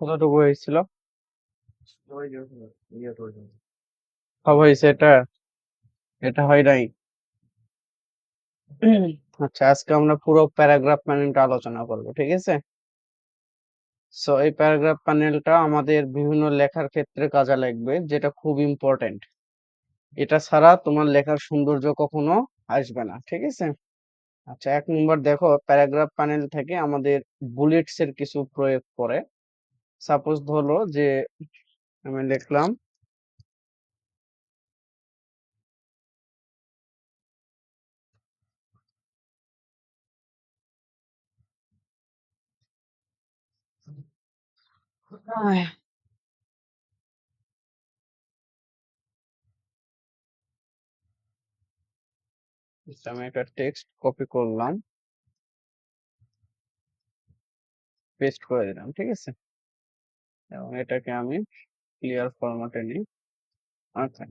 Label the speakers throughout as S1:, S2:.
S1: কতটুকু হয়েছিল। সব হয়েছে এটা এটা হয় নাই। আচ্ছা আজকে আমরা পুরো প্যারাগ্রাফ প্যানেলটা আলোচনা করব, ঠিক আছে? সো এই প্যারাগ্রাফ প্যানেলটা আমাদের বিভিন্ন লেখার ক্ষেত্রে কাজে লাগবে, যেটা খুব ইম্পর্টেন্ট এটা ছাড়া তোমার লেখার সৌন্দর্য কখনো আসবে না, ঠিক আছে? আচ্ছা এক নম্বর দেখো, প্যারাগ্রাফ প্যানেল থেকে আমাদের বুলেটস এর কিছু প্রয়োগ করে। সাপোজ ধরো যে, আমি লিখলাম আমি একটা টেক্সট কপি করলাম পেস্ট করে দিলাম, ঠিক আছে? এবং এটাকে আমি ক্লিয়ার ফরম্যাটে নিই। আচ্ছা।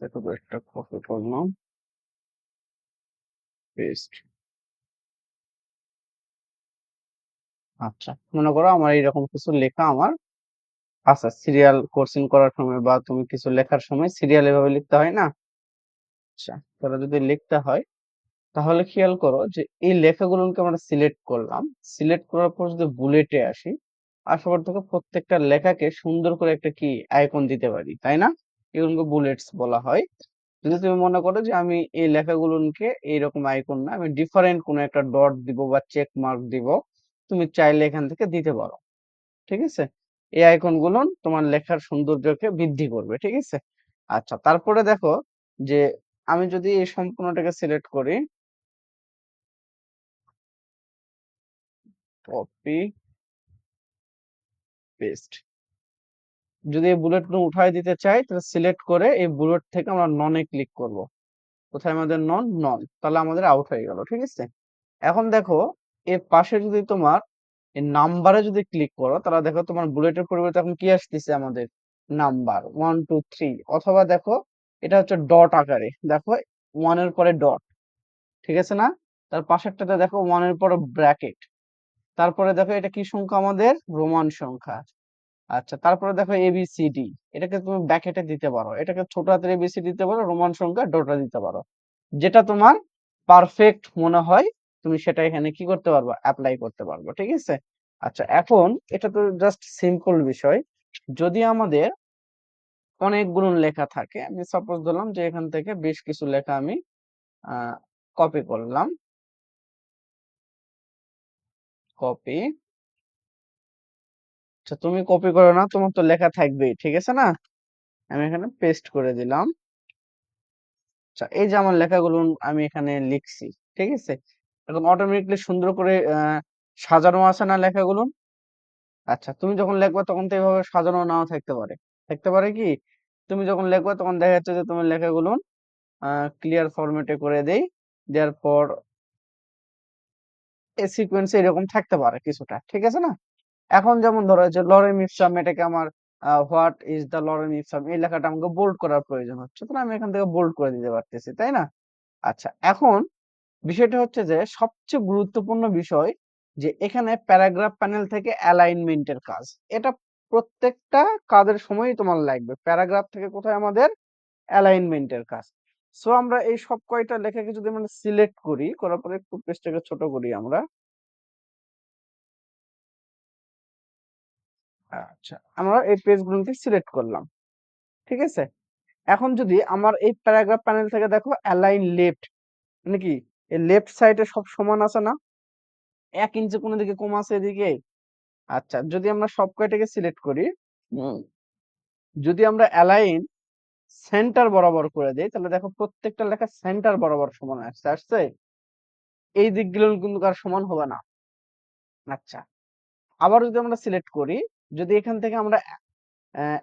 S1: এটুকু একটা কপি করলাম। পেস্ট আচ্ছা মনে করো আমার এরকম কিছু লেখা আমার আচ্ছা সিরিয়াল কোর্সিং করার সময় বা তুমি কিছু লেখার সময় সিরিয়াল এভাবে লিখতে হয় না? আচ্ছা তাহলে যদি লিখতে হয় তাহলে খেয়াল করো যে এই লেখাগুলোকে আমরা সিলেক্ট করলাম। সিলেক্ট করার পর যদি বুলেটে আসি, আসার পর থেকে প্রত্যেকটা লেখাকে সুন্দর করে একটা কি আইকন দিতে পারি, তাই না? এগুলোকে বুলেটস বলা হয়। যদি তুমি মনে করো যে আমি এই লেখাগুলোকে এইরকম আইকন না, আমি ডিফারেন্ট কোনো একটা ডট দিব বা চেক মার্ক দিব, তুমি চাইলে এখান থেকে দিতে পারো। ঠিক আছে? এই আইকনগুলো তোমার লেখার সৌন্দর্যকে বৃদ্ধি করবে, ঠিক আছে? আচ্ছা তারপরে দেখো যে আমি যদি এই সম্পূর্ণটাকে সিলেক্ট করি কপি পেস্ট যদি এই বুলেটগুলো উঠাই দিতে চাই, তাহলে সিলেক্ট করে এই বুলেট থেকে আমরা ননে ক্লিক করব। কোথায় আমাদের নন নন তাহলে আমাদের আউট হয়ে গেল, ঠিক আছে? এখন দেখো, এর পাশে যদি তোমার এই নাম্বারে যদি ক্লিক করো, তাহলে দেখো তোমার বুলেটের পরিবর্তে এখন কি আসতেছে আমাদের? নাম্বার ওয়ান টু থ্রি অথবা দেখো, এটা হচ্ছে ডট আকারে। দেখো ওয়ানের পরে ডট ঠিক আছে না? তার পাশেরটাতে দেখো ওয়ানের পরে ব্র্যাকেট তারপরে দেখো এটা কি সংখ্যা আমাদের? রোমান সংখ্যা। আচ্ছা তারপরে দেখো এবিসিডি এটাকে তুমি ব্র্যাকেটে দিতে পারো। এটাকে ছোট হাতের এবিসিডি দিতে পারো, রোমান সংখ্যা ডোটা দিতে পারো। যেটা তোমার পারফেক্ট মনে হয়, তুমি সেটা এখানে কি করতে পারব? অ্যাপ্লাই করতে পারব, ঠিক আছে? আচ্ছা এখন এটা তো জাস্ট সিম্পল বিষয়। যদি আমাদের অনেক অনেকগুলো লেখা থাকে, আমি সাপোজ ধরলাম যে এখান থেকে বেশ কিছু লেখা আমি কপি করলাম। কপি আচ্ছা তুমি কপি করো না, তোমার তো লেখা থাকবেই, ঠিক আছে না? আমি এখানে পেস্ট করে দিলাম। আচ্ছা এই যে আমার লেখাগুলো আমি এখানে লিখছি, ঠিক আছে? এখন অটোমেটিকলি সুন্দর করে সাজানো আছে না লেখাগুলো? আচ্ছা তুমি যখন লিখবে তখন তো এইভাবে সাজানো নাও থাকতে পারে। থাকতে পারে কি? তুমি যখন লিখবে তখন দেখা যাচ্ছে যে তোমার লেখাগুলো ক্লিয়ার ফরম্যাটে করে দেই। দেওয়ার পর সিকোয়েন্সে এরকম থাকতে পারে কিছুটা, ঠিক আছে না? এখন যেমন ধরো যে লরেম ইপসাম এটাকে আমার what is the lorem ipsum এই লেখাটা আমাকে বোল্ড করার প্রয়োজন হচ্ছে। তাহলে আমি এখান থেকে বোল্ড করে দিতে পারতেছি, তাই না? আচ্ছা এখন বিষয়টা হচ্ছে যে সবচেয়ে গুরুত্বপূর্ণ বিষয় যে এখানে প্যারাগ্রাফ প্যানেল থেকে অ্যালাইনমেন্টের কাজ। এটা প্রত্যেকটা কাজের সময়ই তোমার লাগবে। প্যারাগ্রাফ থেকে কোথায় আমাদের অ্যালাইনমেন্টের কাজ। সো আমরা এই সব কয়টা লেখাকে যদি আমরা সিলেক্ট করি, করার পরে একটু পেজটাকে ছোট করি আমরা। আচ্ছা আমরা এই পেজগুলোকে সিলেক্ট করলাম। ঠিক আছে? এখন যদি আমার এই প্যারাগ্রাফ প্যানেল থেকে দেখো অ্যালাইন লেফট মানে কি? এই লেফট সাইডে সব সমান আছে না? এক ইঞ্চি কোনো দিকে কম আছে এদিকে? আচ্ছা যদি আমরা সব কয়টাকে সিলেক্ট করি যদি আমরা অ্যালাইন সেন্টার বরাবর করে দেই, তাহলে দেখো প্রত্যেকটা লেখা সেন্টার বরাবর সমান আসছে আসছে? এই দিকগুলো কিন্তু কার সমান হবে না। আচ্ছা আবার যদি আমরা সিলেক্ট করি, যদি এখান থেকে আমরা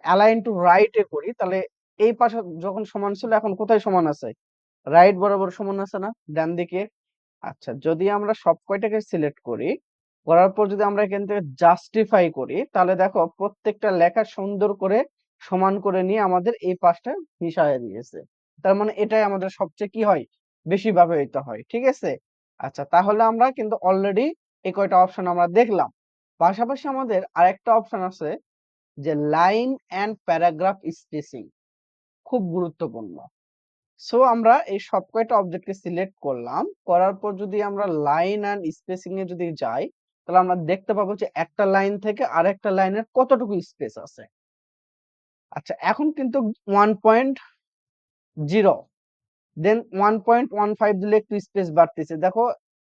S1: অ্যালাইন টু রাইট করি, তাহলে এই পাশে যখন সমান ছিল, এখন কোথায় সমান আছে? রাইট বরাবর সমান আছে না? ডান দিকে। আচ্ছা যদি আমরা সব কয়টাকে সিলেক্ট করি, করার পর যদি আমরা এখান থেকে জাস্টিফাই করি, তাহলে দেখো প্রত্যেকটা লেখা সুন্দর করে সমান করে নিয়ে আমাদের এই পাশটা মিশাইয়া দিয়েছে। তার মানে এটাই আমাদের সবচেয়ে কি হয়? বেশি ব্যবহৃত হয়, ঠিক আছে? আচ্ছা তাহলে আমরা কিন্তু অলরেডি এই কয়টা অপশন আমরা দেখলাম। পাশাপাশি আমাদের আরেকটা অপশন আছে যে লাইন অ্যান্ড প্যারাগ্রাফ স্পেসিং খুব গুরুত্বপূর্ণ। সো আমরা এই সব কয়টা অবজেক্টকে সিলেক্ট করলাম, করার পর যদি আমরা লাইন অ্যান্ড স্পেসিং এ যদি যাই, তাহলে আমরা দেখতে পাবো যে একটা লাইন থেকে আরেকটা লাইনের কতটুকু স্পেস আছে। আচ্ছা এখন কিন্তু one point zero then one point one five দিলে একটু স্পেস বাড়তেছে। দেখো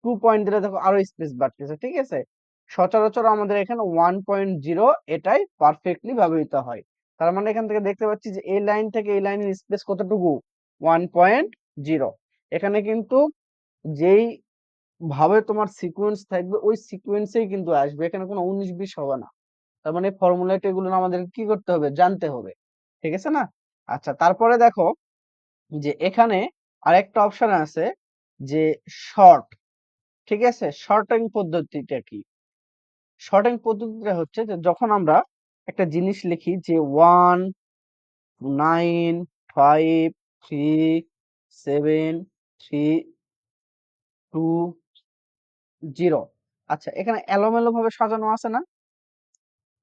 S1: টু পয়েন্ট দিলে দেখো আরও স্পেস বাড়তেছে, ঠিক আছে? সচরাচর আমাদের এখানে ওয়ান পয়েন্ট জিরো এটাই পারফেক্টলি ব্যবহৃত হয়। তার মানে এখান থেকে দেখতে পাচ্ছি যে এই লাইন থেকে এই লাইনের স্পেস কতটুকু? ওয়ান পয়েন্ট জিরো এখানে কিন্তু যেই ভাবে তোমার সিকোয়েন্স থাকবে, ওই সিকোয়েন্সেই কিন্তু আসবে। এখানে কোনো উনিশ বিশ হবে না। তার মানে ফর্মুলাটা এগুলো আমাদের কি করতে হবে? জানতে হবে। ঠিক আছে না? আচ্ছা তারপরে দেখো যে এখানে আরেকটা অপশন আছে যে শর্ট ঠিক আছে? শর্টিং পদ্ধতিটা কি? শর্টিং পদ্ধতিটা হচ্ছে যে যখন আমরা একটা জিনিস লিখি যে one nine five three seven three two zero আচ্ছা এখানে এলোমেলো ভাবে সাজানো আছে না?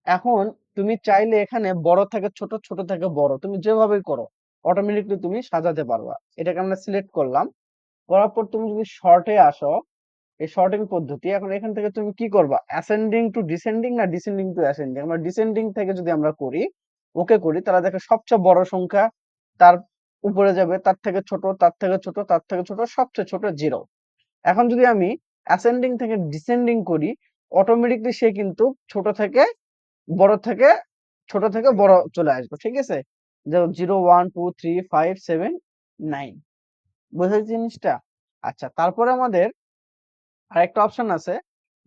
S1: এখন তুমি চাইলে এখানে বড় থেকে ছোট ছোট থেকে বড়, তুমি যেভাবেই করো অটোমেটিকলি তুমি সাজাতে পারবা। এটাকে আমরা সিলেক্ট করলাম। করার পর তুমি যদি শর্টে আসো, এই শর্টিং পদ্ধতি, এখন এখান থেকে তুমি কি করবা? অ্যাসেন্ডিং টু ডিসেন্ডিং না ডিসেন্ডিং টু অ্যাসেন্ডিং আমরা ডিসেন্ডিং থেকে যদি আমরা করি ওকে করি, তাহলে দেখো সবচেয়ে বড় সংখ্যা তার উপরে যাবে, তার থেকে ছোট, তার থেকে ছোট, তার থেকে ছোট, সবচেয়ে ছোট জিরো এখন যদি আমি অ্যাসেন্ডিং থেকে ডিসেন্ডিং করি অটোমেটিকলি সে কিন্তু ছোট থেকে বড় থেকে ছোট থেকে বড় চলে আসবে, ঠিক আছে? যেমন zero one, two, three, five, seven, nine, বুঝেছি জিনিসটা? আচ্ছা তারপরে আমাদের আরেকটা অপশন আছে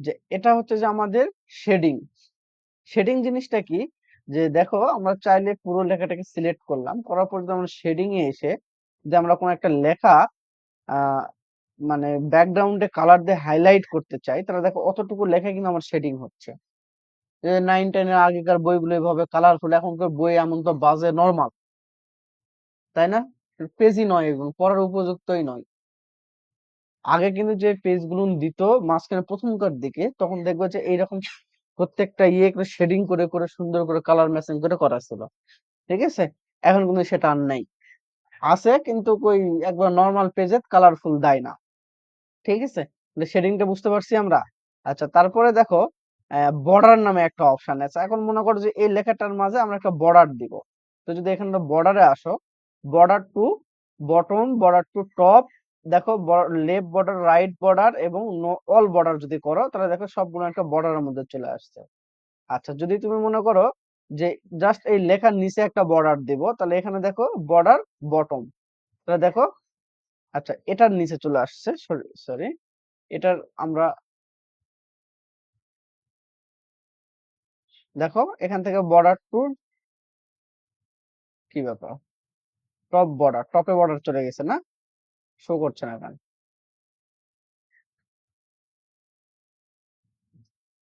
S1: যে এটা হচ্ছে যে আমাদের শেডিং। শেডিং জিনিসটা কি? যে দেখো আমরা চাইলে পুরো লেখাটাকে সিলেক্ট করলাম, করার পর যদি আমরা শেডিং এ এসে যে আমরা কোনো একটা লেখা মানে ব্যাকগ্রাউন্ডে কালার দিয়ে হাইলাইট করতে চাই, তাহলে দেখো অতটুকু লেখা কিন্তু আমার শেডিং হচ্ছে। নাইন টেনের আগেকার বইগুলো এভাবে কালারফুল এখনকার বই এমন তো বাজে নর্মাল তাই না? পেজই নয় এগুলো, পড়ার উপযুক্তই নয়। আগে কিন্তু যে পেজগুলো দিত, মাঝখানে প্রথমকার দিকে, তখন দেখবে যে এইরকম প্রত্যেকটা ইয়ে করে শেডিং করে করে সুন্দর করে কালার ম্যাচিং করে করা ছিল। ঠিক আছে? এখন কিন্তু সেটা আর নাই। আছে কিন্তু কই, একবার নর্মাল পেজে কালারফুল দেয় না। ঠিক আছে? শেডিংটা বুঝতে পারছি আমরা। আচ্ছা তারপরে দেখো বর্ডার নামে একটা অপশন আছে। এখন মনে করো যে এই লেখাটার মাঝে আমরা একটা বর্ডার দিব। তো যদি এখানে বর্ডারে আসো border to bottom border to top দেখো লেফট বর্ডার রাইট বর্ডার এবং অল বর্ডার যদি করো, তাহলে দেখো সবগুলো একটা বর্ডারের মধ্যে চলে আসছে। আচ্ছা যদি তুমি মনে করো যে জাস্ট এই লেখার নিচে একটা বর্ডার দিব, তাহলে এখানে দেখো বর্ডার বটম তাহলে দেখো আচ্ছা এটার নিচে চলে আসছে, সরি সরি এটার আমরা দেখো, এখান থেকে বর্ডার টু কি ব্যাপার? টপ বর্ডার টপে বর্ডার চলে গেছে না? শো করছে না এখানে।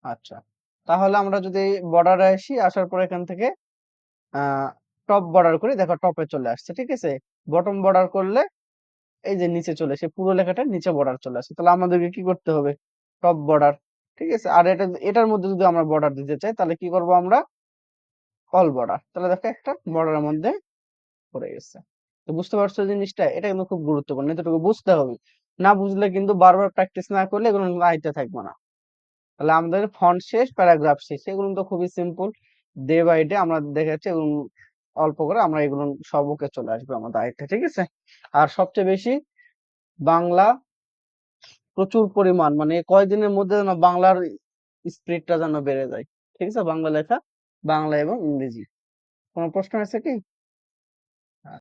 S1: আচ্ছা তাহলে আমরা যদি বর্ডারে আসি, আসার পর এখান থেকে টপ বর্ডার করি, দেখো টপে চলে আসছে, ঠিক আছে? বটম বর্ডার করলে, এই যে নিচে চলে আসে, পুরো লেখাটা নিচে বর্ডার চলে আসে। তাহলে আমাদেরকে কি করতে হবে? টপ বর্ডার ঠিক আছে? আর এটা, এটার মধ্যে যদি আমরা বর্ডার দিতে চাই, তাহলে কি করব আমরা? অল বর্ডার তাহলে দেখো একটা বর্ডারের মধ্যে পড়ে গেছে। তো বুঝতে পারছ জিনিসটা? এটা কিন্তু খুব গুরুত্বপূর্ণ। এতটুকু বুঝতে হবে। না বুঝলে কিন্তু বারবার প্র্যাকটিস না করলে এগুলো আইতে থাকবে না। তাহলে আমাদের ফন্ট শেষ প্যারাগ্রাফ শেষ, এগুলো তো খুবই সিম্পল ডে বাই ডে আমরা দেখাচ্ছি এবং অল্প করে আমরা এগুলো সবকে চলে আসবে আমাদের আয়ত্তে, ঠিক আছে? আর সবচেয়ে বেশি বাংলা প্রচুর পরিমাণ মানে কয়দিনের মধ্যে যেন বাংলার স্পিডটা যেন বেড়ে যায়। ঠিক আছে? বাংলা লেখা, বাংলা এবং ইংরেজি। কোনো প্রশ্ন আছে কি?